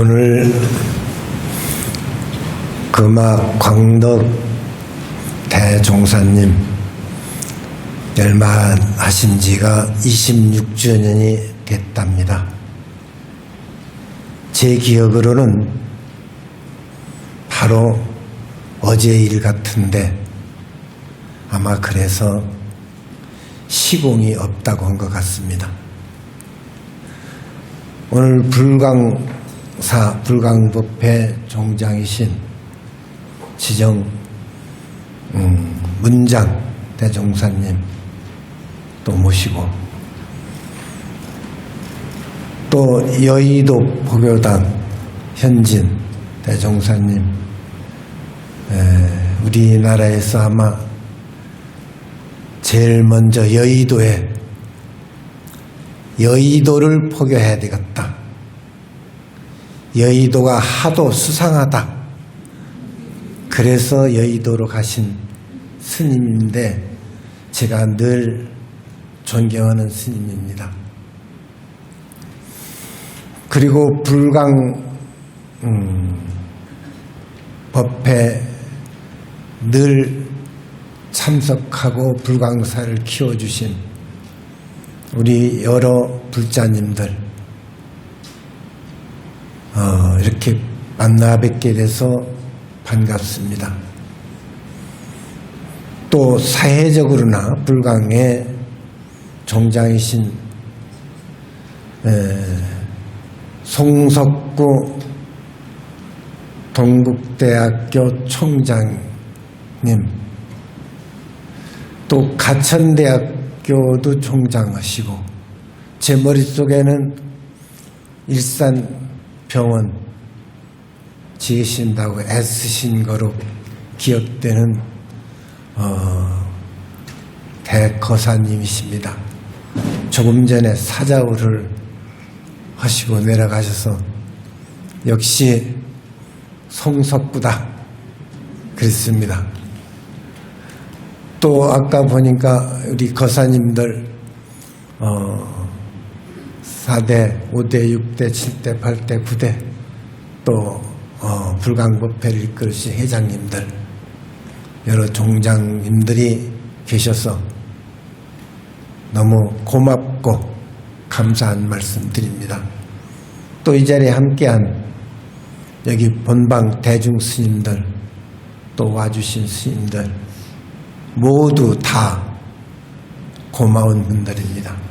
오늘 금악 광덕 대종사님 열만하신 지가 26주년이 됐답니다. 제 기억으로는 바로 어제 일 같은데 아마 그래서 시공이 없다고 한 것 같습니다. 오늘 불광 사 불광법회 종장이신 지정 음, 문장 대종사님 또 모시고 또 여의도 포교당 현진 대종사님 에, 우리나라에서 아마 제일 먼저 여의도에 여의도를 포교해야 되겠다. 여의도가 하도 수상하다. 그래서 여의도로 가신 스님인데 제가 늘 존경하는 스님입니다. 그리고 불강 음, 법회 늘 참석하고 불광사를 키워주신 우리 여러 불자님들 어, 이렇게 만나 뵙게 돼서 반갑습니다. 또 사회적으로나 불광의 종장이신 에, 송석구 동국대학교 총장님 또 가천대학교도 총장하시고 제 머릿속에는 일산 병원 지으신다고 애쓰신 거로 기억되는 어, 대거사님이십니다. 조금 전에 사자우를 하시고 내려가셔서 역시 송석구다 그랬습니다. 또 아까 보니까 우리 거사님들 어 4대, 5대, 6대, 7대, 8대, 9대 또 어, 불광법회를 이끌으신 회장님들 여러 종장님들이 계셔서 너무 고맙고 감사한 말씀 드립니다. 또 이 자리에 함께한 여기 본방 대중 스님들 또 와주신 스님들 모두 다 고마운 분들입니다.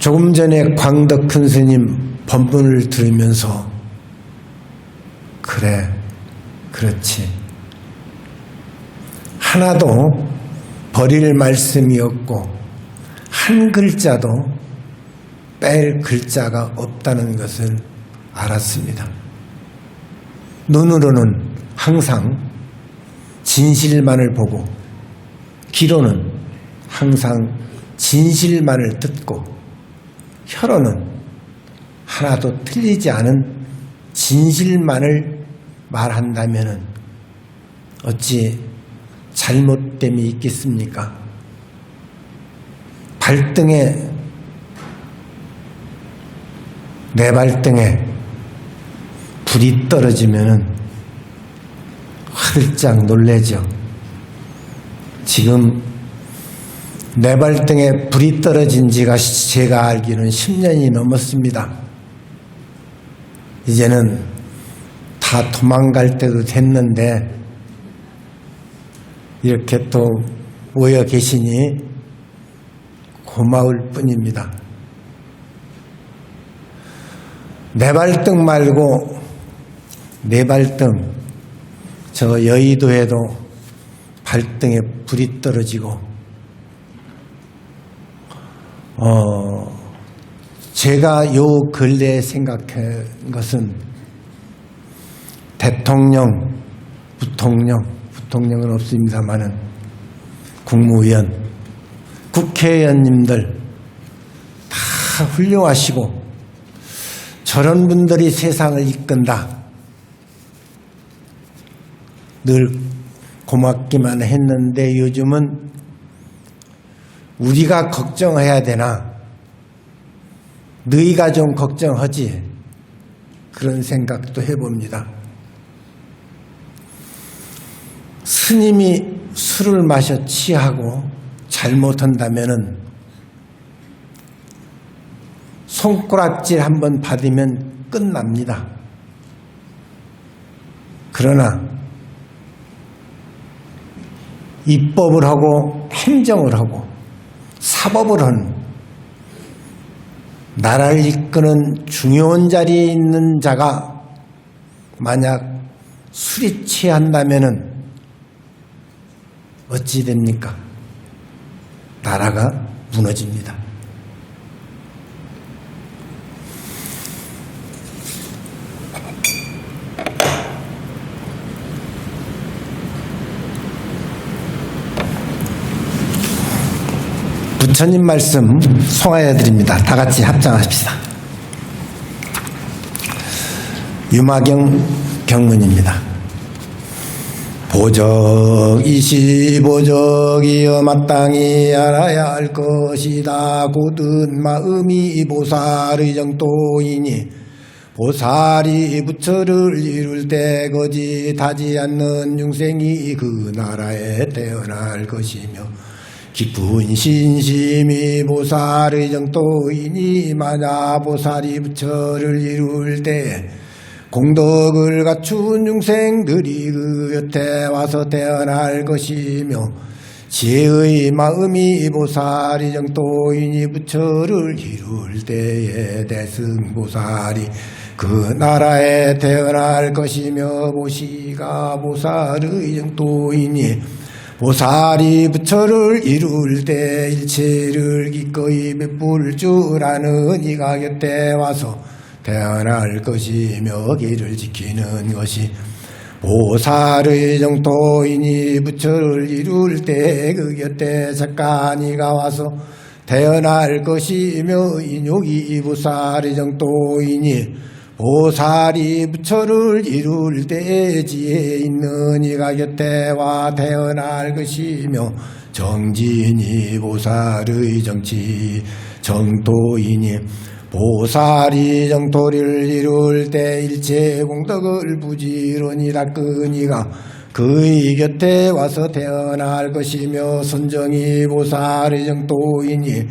조금 전에 광덕 큰 스님 법문을 들으면서 그래 그렇지 하나도 버릴 말씀이 없고 한 글자도 뺄 글자가 없다는 것을 알았습니다. 눈으로는 항상 진실만을 보고 귀로는 항상 진실만을 듣고 혀로는 하나도 틀리지 않은 진실만을 말한다면 어찌 잘못됨이 있겠습니까? 발등에 내 발등에 불이 떨어지면은 활짝 놀래죠. 지금 내 발등에 불이 떨어진 지가 제가 알기는 10년이 넘었습니다. 이제는 다 도망갈 때도 됐는데 이렇게 또 모여 계시니 고마울 뿐입니다. 내 발등 말고 내 발등 저 여의도에도 발등에 불이 떨어지고 어 제가 요 근래에 생각한 것은 대통령, 부통령, 부통령은 없습니다만은 국무위원, 국회의원님들 다 훌륭하시고 저런 분들이 세상을 이끈다. 늘 고맙기만 했는데 요즘은 우리가 걱정해야 되나? 너희가 좀 걱정하지. 그런 생각도 해봅니다. 스님이 술을 마셔 취하고 잘못한다면은 손가락질 한번 받으면 끝납니다. 그러나 입법을 하고 행정을 하고 사법을 하는 나라를 이끄는 중요한 자리에 있는 자가 만약 술이 취한다면은 어찌 됩니까? 나라가 무너집니다. 부처님 말씀 송하여 드립니다. 다 같이 합장합시다. 유마경 경문입니다. 보적 이시 보적이여 마땅히 알아야 할 것이다. 고든 마음이 보살의 정도이니 보살이 부처를 이룰 때 거짓하지 않는 중생이 그 나라에 태어날 것이며 깊은 신심이 보살의 정도이니 만약 보살이 부처를 이룰 때 공덕을 갖춘 중생들이 그 곁에 와서 태어날 것이며 지혜의 마음이 보살이 정도이니 부처를 이룰 때에 대승보살이 그 나라에 태어날 것이며 보시가 보살의 정도이니 보살이 부처를 이룰 때 일체를 기꺼이 베풀 줄 아는 이가 곁에 와서 태어날 것이며 길을 지키는 것이 보살의 정토이니 부처를 이룰 때 그 곁에 잠깐 이가 와서 태어날 것이며 인욕이 보살의 정토이니 보살이 부처를 이룰 때 지혜 있는 이가 곁에 와 태어날 것이며 정진이 보살의 정치 정토이니 보살이 정토를 이룰 때 일체 공덕을 부지런히 닦은 이가 그의 곁에 와서 태어날 것이며 선정이 보살의 정토이니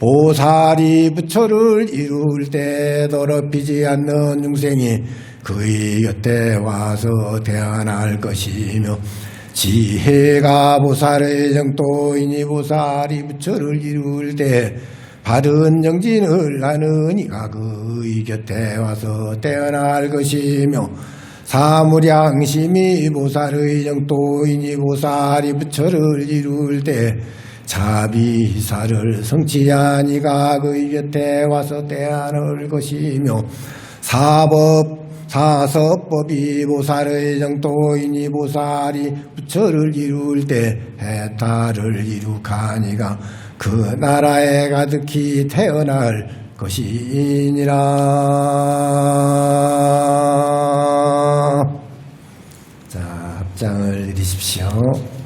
보살이 부처를 이룰 때 더럽히지 않는 중생이 그의 곁에 와서 태어날 것이며 지혜가 보살의 정도이니 보살이 부처를 이룰 때 바른 정진을 하는 이가 그의 곁에 와서 태어날 것이며 사무량심이 보살의 정도이니 보살이 부처를 이룰 때 자비사를 성취한 이가 그의 곁에 와서 태어날 것이며 사법 사서법이 보살의 정도이니 보살이 부처를 이룰 때 해탈을 이룩하니가 그 나라에 가득히 태어날 것이니라. 자, 합장을 내리십시오.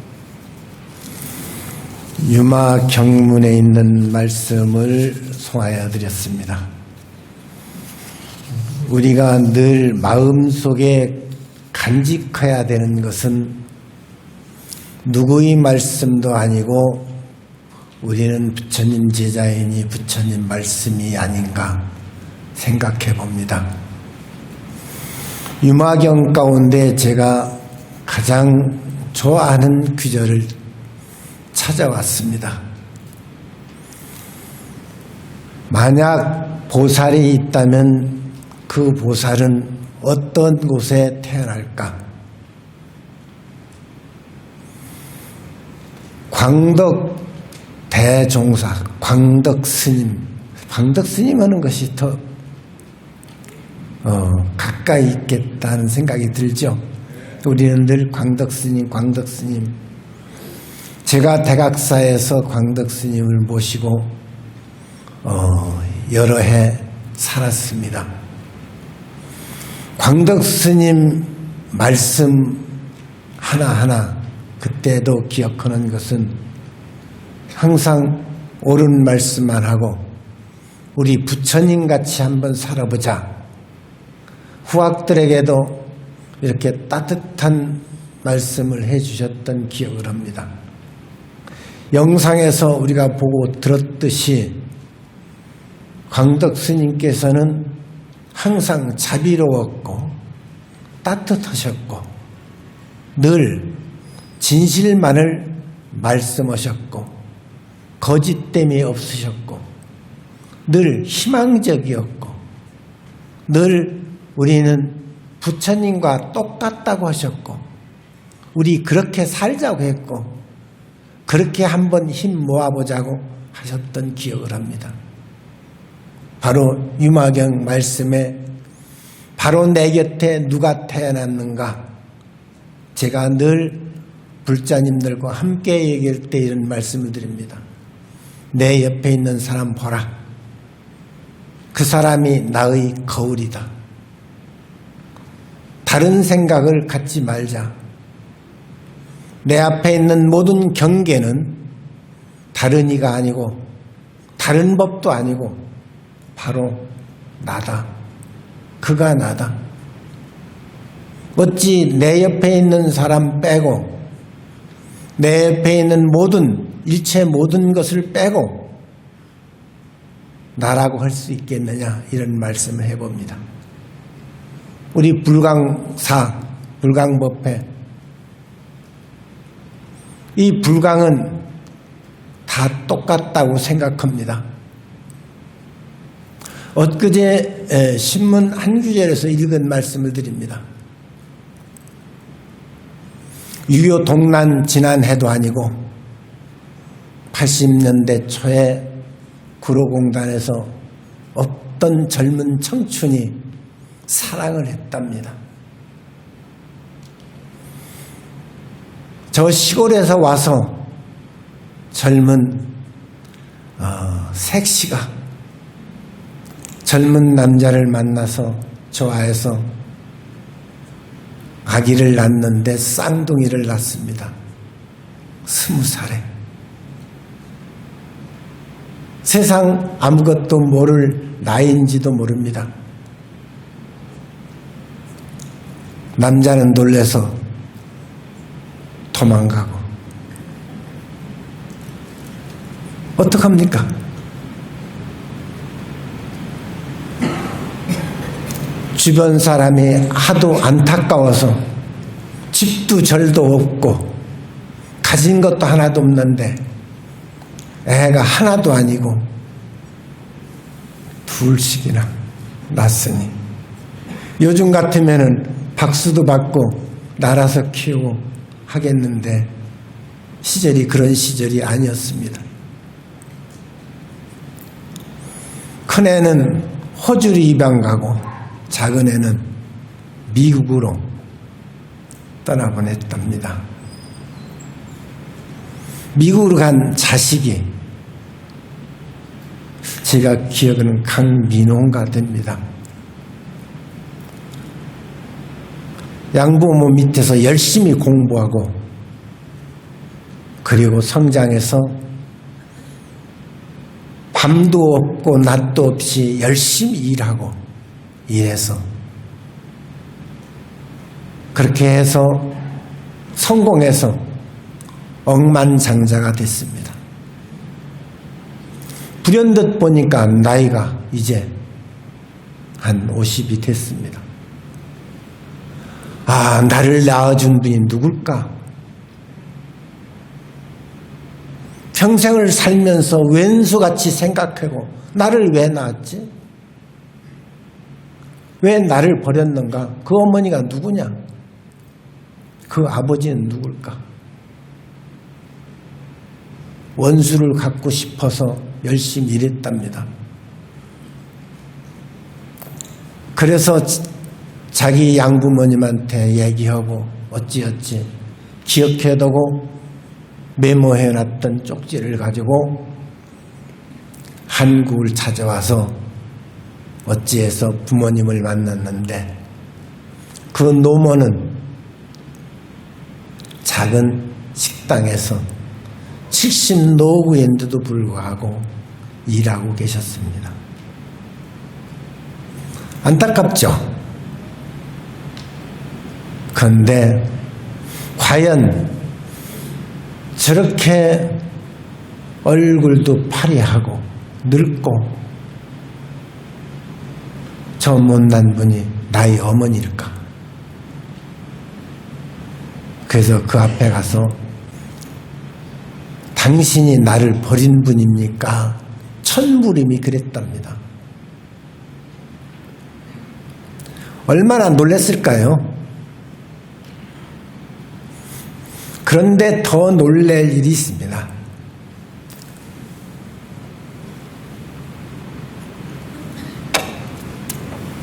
유마 경문에 있는 말씀을 송하여 드렸습니다. 우리가 늘 마음속에 간직해야 되는 것은 누구의 말씀도 아니고 우리는 부처님 제자이니 부처님 말씀이 아닌가 생각해 봅니다. 유마경 가운데 제가 가장 좋아하는 귀절을 찾아왔습니다. 만약 보살이 있다면 그 보살은 어떤 곳에 태어날까? 광덕 대종사, 광덕 스님, 광덕 스님 하는 것이 더 어, 가까이 있겠다는 생각이 들죠. 우리는 늘 광덕 스님, 광덕 스님. 제가 대각사에서 광덕 스님을 모시고 어, 여러 해 살았습니다. 광덕 스님 말씀 하나하나 그때도 기억하는 것은 항상 옳은 말씀만 하고 우리 부처님 같이 한번 살아보자. 후학들에게도 이렇게 따뜻한 말씀을 해주셨던 기억을 합니다. 영상에서 우리가 보고 들었듯이 광덕 스님께서는 항상 자비로웠고 따뜻하셨고 늘 진실만을 말씀하셨고 거짓됨이 없으셨고 늘 희망적이었고 늘 우리는 부처님과 똑같다고 하셨고 우리 그렇게 살자고 했고 그렇게 한번 힘 모아보자고 하셨던 기억을 합니다. 바로 유마경 말씀에 바로 내 곁에 누가 태어났는가 제가 늘 불자님들과 함께 얘기할 때 이런 말씀을 드립니다. 내 옆에 있는 사람 보라. 그 사람이 나의 거울이다. 다른 생각을 갖지 말자. 내 앞에 있는 모든 경계는 다른 이가 아니고 다른 법도 아니고 바로 나다. 그가 나다. 어찌 내 옆에 있는 사람 빼고 내 옆에 있는 모든 일체 모든 것을 빼고 나라고 할 수 있겠느냐 이런 말씀을 해봅니다. 우리 불강사 불강법회 이 불강은 다 똑같다고 생각합니다. 엊그제 에, 신문 한 구절에서 읽은 말씀을 드립니다. 유교 동란 지난 해도 아니고 80년대 초에 구로공단에서 어떤 젊은 청춘이 사랑을 했답니다. 저 시골에서 와서 젊은 어, 색시가 젊은 남자를 만나서 좋아해서 아기를 낳는데 쌍둥이를 낳습니다. 스무 살에. 세상 아무것도 모를 나이인지도 모릅니다. 남자는 놀래서 도망가고. 어떡합니까? 주변 사람이 하도 안타까워서 집도 절도 없고 가진 것도 하나도 없는데 애가 하나도 아니고 둘씩이나 낳았으니 요즘 같으면은 박수도 받고 날아서 키우고 하겠는데 시절이 그런 시절이 아니었습니다. 큰애는 호주로 입양 가고 작은 애는 미국으로 떠나보냈답니다. 미국으로 간 자식이 제가 기억하는 강민호인가 됩니다. 양부모 밑에서 열심히 공부하고 그리고 성장해서 밤도 없고 낮도 없이 열심히 일하고 일해서 그렇게 해서 성공해서 억만장자가 됐습니다. 불현듯 보니까 나이가 이제 한 50이 됐습니다. 아, 나를 낳아준 분이 누굴까? 평생을 살면서 왼수같이 생각하고 나를 왜 낳았지? 왜 나를 버렸는가? 그 어머니가 누구냐? 그 아버지는 누굴까? 원수를 갖고 싶어서 열심히 일했답니다. 그래서 자기 양부모님한테 얘기하고 어찌어찌 기억해두고 메모해놨던 쪽지를 가지고 한국을 찾아와서 어찌해서 부모님을 만났는데 그 노모는 작은 식당에서 70 노구인데도 불구하고 일하고 계셨습니다. 안타깝죠? 그런데 과연 저렇게 얼굴도 파리하고 늙고 저 못난 분이 나의 어머니일까? 그래서 그 앞에 가서 당신이 나를 버린 분입니까? 천부림이 그랬답니다. 얼마나 놀랬을까요? 그런데 더 놀랄 일이 있습니다.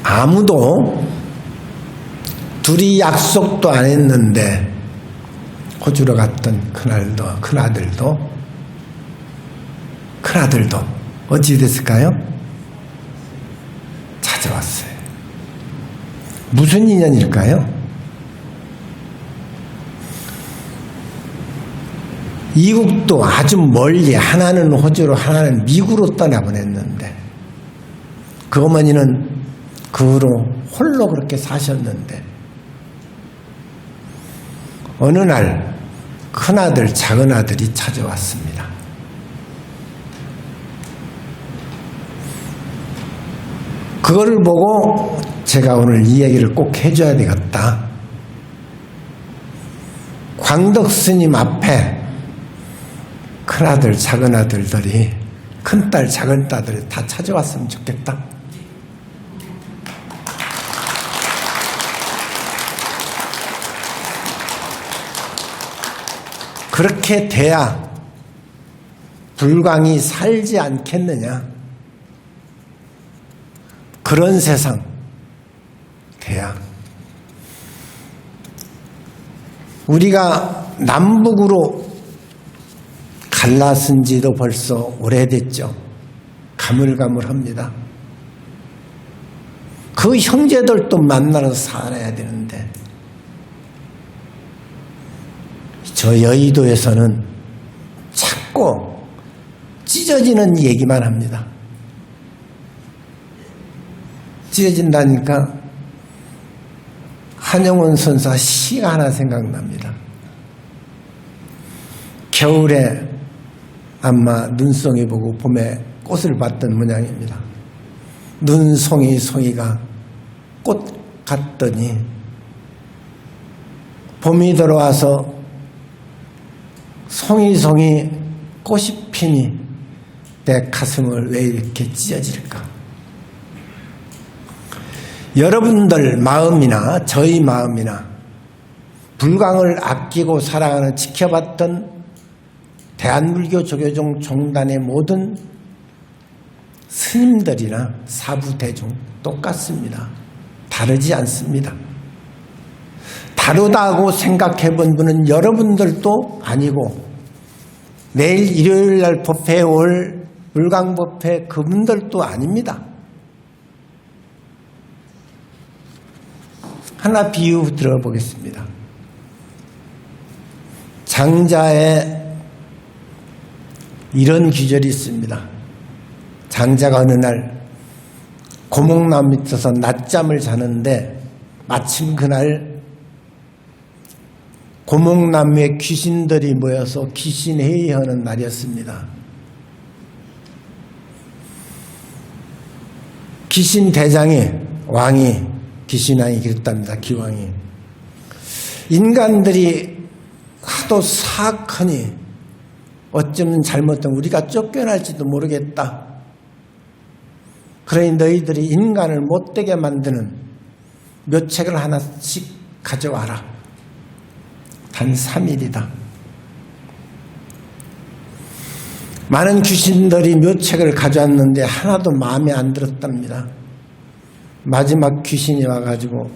아무도 둘이 약속도 안 했는데 호주로 갔던 큰아들도 큰아들도 큰아들도 어찌 됐을까요? 찾아왔어요. 무슨 인연일까요? 이국도 아주 멀리 하나는 호주로 하나는 미국으로 떠나보냈는데 그 어머니는 그 후로 홀로 그렇게 사셨는데 어느 날 큰아들 작은아들이 찾아왔습니다. 그거를 보고 제가 오늘 이 얘기를 꼭 해줘야 되겠다. 광덕 스님 앞에 큰아들, 작은아들들이 큰딸, 작은딸들이 다 찾아왔으면 좋겠다. 그렇게 돼야 불광이 살지 않겠느냐. 그런 세상 돼야. 우리가 남북으로 갈라쓴 지도 벌써 오래됐죠. 가물가물합니다. 그 형제들도 만나러 살아야 되는데 저 여의도에서는 자꾸 찢어지는 얘기만 합니다. 찢어진다니까 한영원 선사 시가 하나 생각납니다. 겨울에 아마 눈송이 보고 봄에 꽃을 봤던 모양입니다. 눈송이 송이가 꽃 같더니 봄이 들어와서 송이송이 꽃이 피니 내 가슴을 왜 이렇게 찢어질까? 여러분들 마음이나 저희 마음이나 불광을 아끼고 사랑하는 지켜봤던 대한불교 조교종 종단의 모든 스님들이나 사부대중 똑같습니다. 다르지 않습니다. 다르다고 생각해 본 분은 여러분들도 아니고 내일 일요일 날 법회에 올 불광법회 그분들도 아닙니다. 하나 비유 들어보겠습니다. 장자에 이런 귀절이 있습니다. 장자가 어느 날 고목나무 밑에서 낮잠을 자는데 마침 그날 고목나무에 귀신들이 모여서 귀신 회의하는 날이었습니다. 귀신 대장이 왕이 귀신왕이 그랬답니다. 기왕이 인간들이 하도 사악하니 어쩌면 잘못된 우리가 쫓겨날지도 모르겠다. 그러니 너희들이 인간을 못되게 만드는 묘책을 하나씩 가져와라. 단 3일이다. 많은 귀신들이 묘책을 가져왔는데 하나도 마음에 안 들었답니다. 마지막 귀신이 와가지고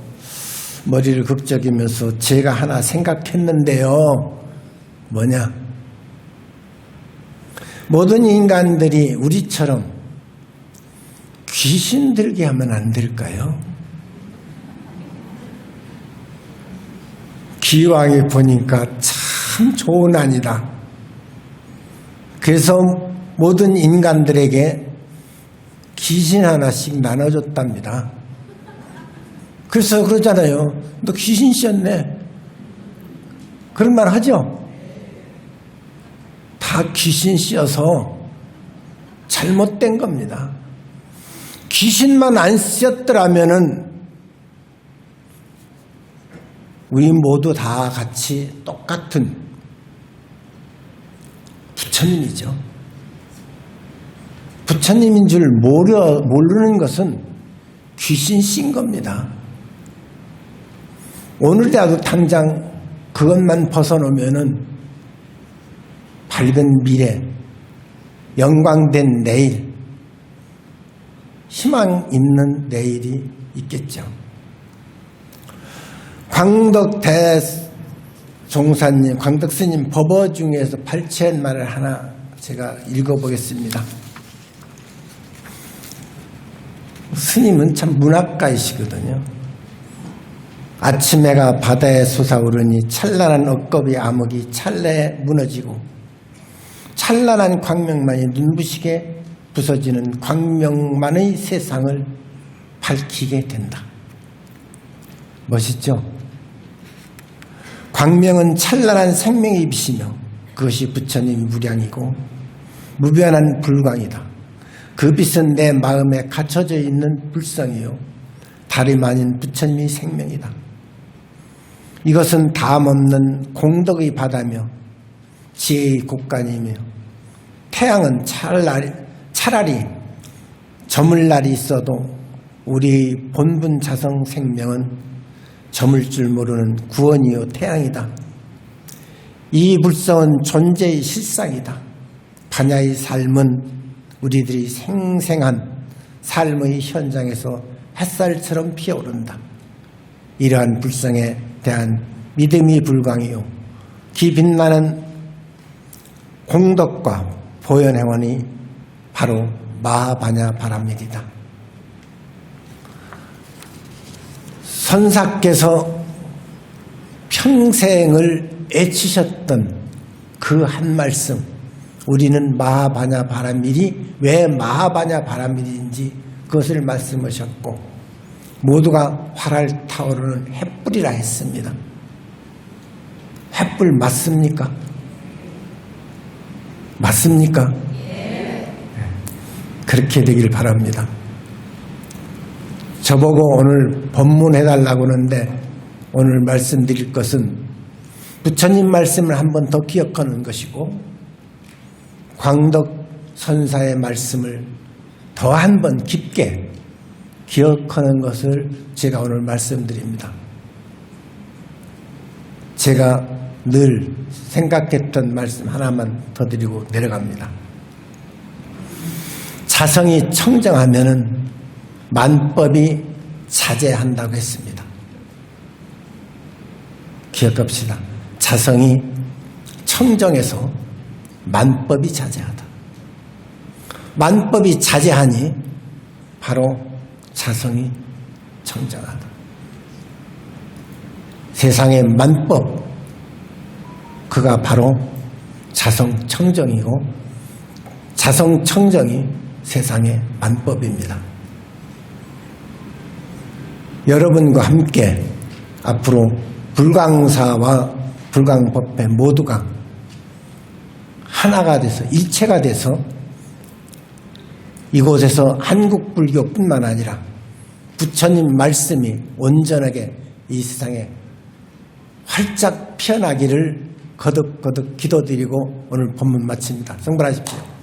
머리를 극적이면서 제가 하나 생각했는데요. 뭐냐? 모든 인간들이 우리처럼 귀신 들게 하면 안 될까요? 기왕이 보니까 참 좋은 안이다. 그래서 모든 인간들에게 귀신 하나씩 나눠줬답니다. 그래서 그러잖아요. 너 귀신 씌었네. 그런 말 하죠? 다 귀신 씌어서 잘못된 겁니다. 귀신만 안 씌었더라면은 우리 모두 다 같이 똑같은 부처님이죠. 부처님인 줄 모르, 모르는 것은 귀신 씌인 겁니다. 오늘이라도 당장 그것만 벗어놓으면은 밝은 미래, 영광된 내일, 희망 있는 내일이 있겠죠. 광덕 대종사님, 광덕 스님 법어 중에서 발췌한 말을 하나 제가 읽어보겠습니다. 스님은 참 문학가이시거든요. 아침 해가 바다에 솟아오르니 찬란한 억겁이 암흑이 찰나에 무너지고 찬란한 광명만이 눈부시게 부서지는 광명만의 세상을 밝히게 된다. 멋있죠? 광명은 찬란한 생명의 빛이며 그것이 부처님 무량이고 무변한 불광이다. 그 빛은 내 마음에 갇혀져 있는 불성이요. 다름 아닌 부처님의 생명이다. 이것은 다음 없는 공덕의 바다며 지혜의 곳간이며 태양은 차라리, 차라리 저물 날이 있어도 우리 본분 자성 생명은 저물 줄 모르는 구원이요 태양이다. 이 불성은 존재의 실상이다. 반야의 삶은 우리들이 생생한 삶의 현장에서 햇살처럼 피어오른다. 이러한 불성에 대한 믿음이 불광이요. 기 빛나는 공덕과 보현행원이 바로 마하바냐 바람일이다. 선사께서 평생을 애치셨던 그 한 말씀, 우리는 마하바냐 바람일이 왜 마하바냐 바람일인지 그것을 말씀하셨고, 모두가 활활 타오르는 햇불이라 했습니다. 햇불 맞습니까? 맞습니까? 그렇게 되길 바랍니다. 저보고 오늘 법문해달라고 하는데 오늘 말씀드릴 것은 부처님 말씀을 한 번 더 기억하는 것이고 광덕 선사의 말씀을 더 한 번 깊게 기억하는 것을 제가 오늘 말씀드립니다. 제가 늘 생각했던 말씀 하나만 더 드리고 내려갑니다. 자성이 청정하면은 만법이 자제한다고 했습니다. 기억합시다. 자성이 청정해서 만법이 자제하다. 만법이 자제하니 바로 자성이 청정하다. 세상의 만법, 그가 바로 자성 청정이고 자성 청정이 세상의 만법입니다. 여러분과 함께 앞으로 불광사와 불광법회 모두가 하나가 돼서 일체가 돼서 이곳에서 한국 불교뿐만 아니라 부처님 말씀이 온전하게 이 세상에 활짝 피어나기를 거듭거듭 기도드리고 오늘 본문 마칩니다. 성불하십시오.